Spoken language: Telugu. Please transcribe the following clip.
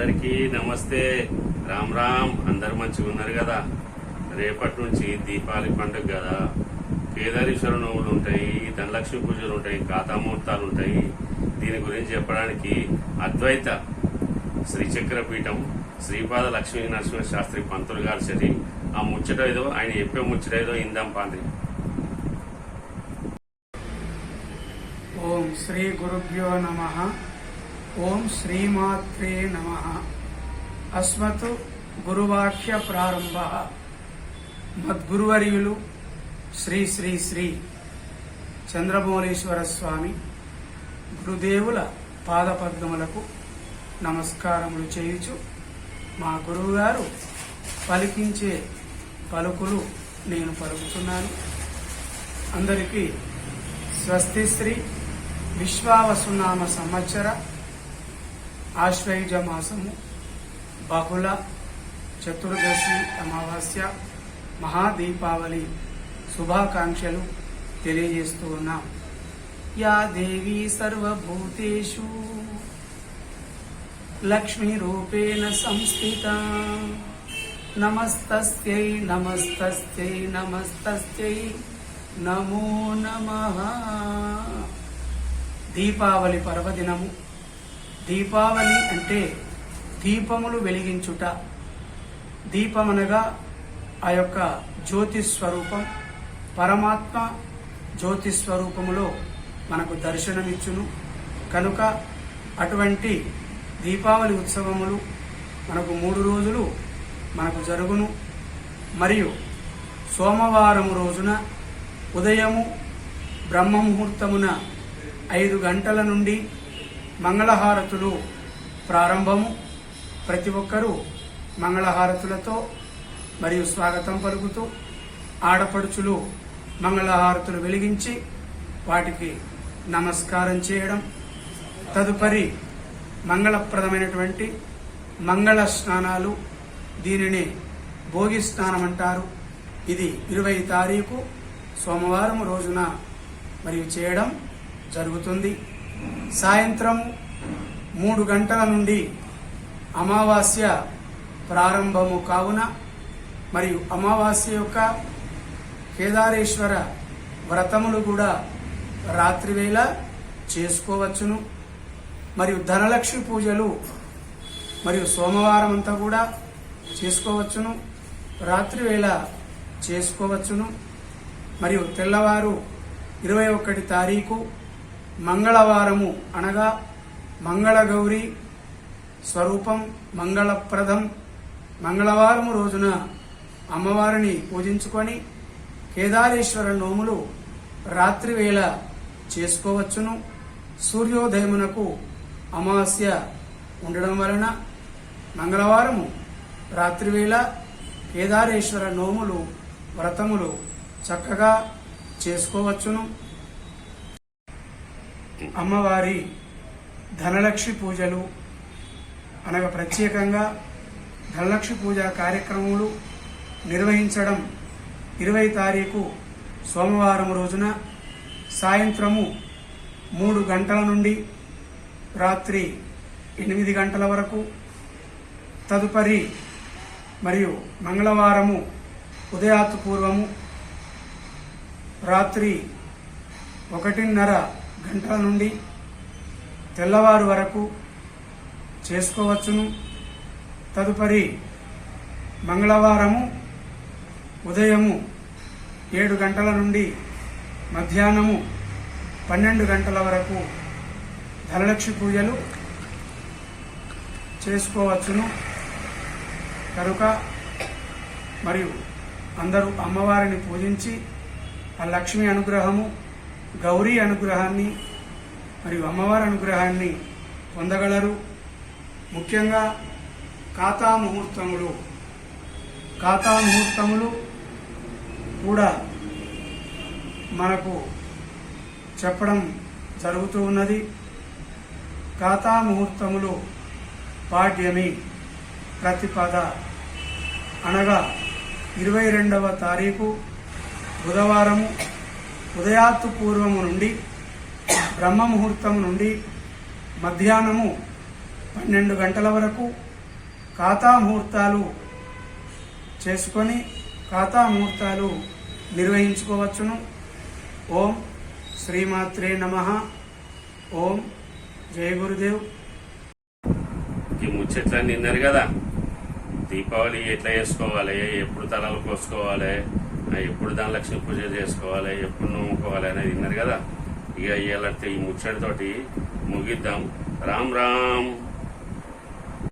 అందరికీ నమస్తే. రామ్ రామ్. అందరు మంచిగా ఉన్నారు కదా? రేపటి నుంచి దీపావళి పండుగ కదా. కేదారేశ్వర నోములు ఉంటాయి ధనలక్ష్మి పూజలు ఉంటాయి కాతామూర్తాలు ఉంటాయి. దీని గురించి చెప్పడానికి అద్వైత శ్రీచక్ర పీఠం శ్రీపాద లక్ష్మీ నరసింహ శాస్త్రి పంతులు గారు సరి ఆ ముచ్చట ఏదో ఆయన చెప్పే ముచ్చట ఏదో ఇందాం పాంది ఓం శ్రీ గురుభ్యో నమ. ఓం శ్రీమాత్రే నమ. అస్మత్ గురువాక్య ప్రారంభ. మద్గురువర్యులు శ్రీ శ్రీ శ్రీ చంద్రమౌళీశ్వర స్వామి గురుదేవుల పాదపద్మములకు నమస్కారములు చేయుచు మా గురువుగారు పలికించే పలుకులు నేను పలుకుతున్నాను. అందరికీ స్వస్తిశ్రీ విశ్వావసునామ సంవత్సర ఆశ్వయుజ మాసము బహుళ చతుర్దశి అమావాస్య మహాదీపావళి శుభాకాంక్షలు తెలియజేస్తూ ఉన్నాం. యా దేవి సర్వభూతేషు లక్ష్మీ రూపేణ సంస్థిత నమస్తస్యై నమస్తస్యై నమస్తస్యై నమో నమ. దీపావళి పర్వదినము దీపావళి అంటే దీపములు వెలిగించుట. దీపమనగా ఆ యొక్క జ్యోతి స్వరూపం పరమాత్మ జ్యోతి స్వరూపములో మనకు దర్శనమిచ్చును. కనుక అటువంటి దీపావళి ఉత్సవములు మనకు మూడు రోజులు మనకు జరుగును. మరియు సోమవారం రోజున ఉదయము బ్రహ్మముహూర్తమున ఐదు గంటల నుండి మంగళహారతులు ప్రారంభము. ప్రతి ఒక్కరూ మంగళహారతులతో మరియు స్వాగతం పలుకుతూ ఆడపడుచులు మంగళహారతులు వెలిగించి వాటికి నమస్కారం చేయడం. తదుపరి మంగళప్రదమైనటువంటి మంగళ స్నానాలు. దీనిని భోగి స్నానం అంటారు. ఇది ఇరవై తారీఖు సోమవారం రోజున మరియు చేయడం జరుగుతుంది. సాయంత్రం మూడు గంటల నుండి అమావాస్య ప్రారంభము కావున మరియు అమావాస్య యొక్క కేదారేశ్వర వ్రతములు కూడా రాత్రివేళ చేసుకోవచ్చును. మరియు ధనలక్ష్మి పూజలు మరియు సోమవారం అంతా కూడా చేసుకోవచ్చును. రాత్రివేళ చేసుకోవచ్చును. మరియు తెల్లవారు ఇరవై ఒకటి తారీఖు మంగళవారము అనగా మంగళగౌరి స్వరూపం మంగళప్రదం. మంగళవారము రోజున అమ్మవారిని పూజించుకొని కేదారేశ్వర నోములు రాత్రివేళ చేసుకోవచ్చును. సూర్యోదయమునకు అమావాస్య ఉండడం వలన మంగళవారము రాత్రివేళ కేదారేశ్వర నోములు వ్రతములు చక్కగా చేసుకోవచ్చును. అమ్మవారి ధనలక్ష్మి పూజలు అనగా ప్రత్యేకంగా ధనలక్ష్మి పూజ కార్యక్రమములు నిర్వహించడం ఇరవై తారీఖు సోమవారం రోజున సాయంత్రము మూడు గంటల నుండి రాత్రి ఎనిమిది గంటల వరకు తదుపరి మరియు మంగళవారము ఉదయాత్తు పూర్వము రాత్రి ఒకటిన్నర గంటల నుండి తెల్లవారు వరకు చేసుకోవచ్చును. తదుపరి మంగళవారము ఉదయము ఏడు గంటల నుండి మధ్యాహ్నము పన్నెండు గంటల వరకు ధనలక్ష్మి పూజలు చేసుకోవచ్చును. కనుక మరియు అందరూ అమ్మవారిని పూజించి ఆ లక్ష్మి అనుగ్రహము గౌరీ అనుగ్రహాన్ని మరియు అమ్మవారి అనుగ్రహాన్ని పొందగలరు. ముఖ్యంగా ఖాతా ముహూర్తములు ఖాతా ముహూర్తములు కూడా మనకు చెప్పడం జరుగుతూ ఉన్నది. ఖాతా ముహూర్తములు పాడ్యమి ప్రతిపద అనగా ఇరవై రెండవ తారీఖు బుధవారము ఉదయాత్తు పూర్వము నుండి బ్రహ్మ ముహూర్తం నుండి మధ్యాహ్నము పన్నెండు గంటల వరకు ఖాతా ముహూర్తాలు చేసుకొని ఖాతా ముహూర్తాలు నిర్వహించుకోవచ్చును. ఓం శ్రీమాత్రే నమ. ఓం జయ గురుదేవ్. ఈ ముచ్చట్లన్నీ విన్నారు కదా. దీపావళి ఎట్లా చేసుకోవాలి? ఎప్పుడు తలలు కోసుకోవాలి? ఎప్పుడు దాని లక్ష్మీ పూజ చేసుకోవాలి ఎప్పుడు నమ్ముకోవాలి అనేది విన్నారు కదా. ఇక ఇలా ఈ ముచ్చటితోటి ముగిద్దాం. రామ్ రామ్.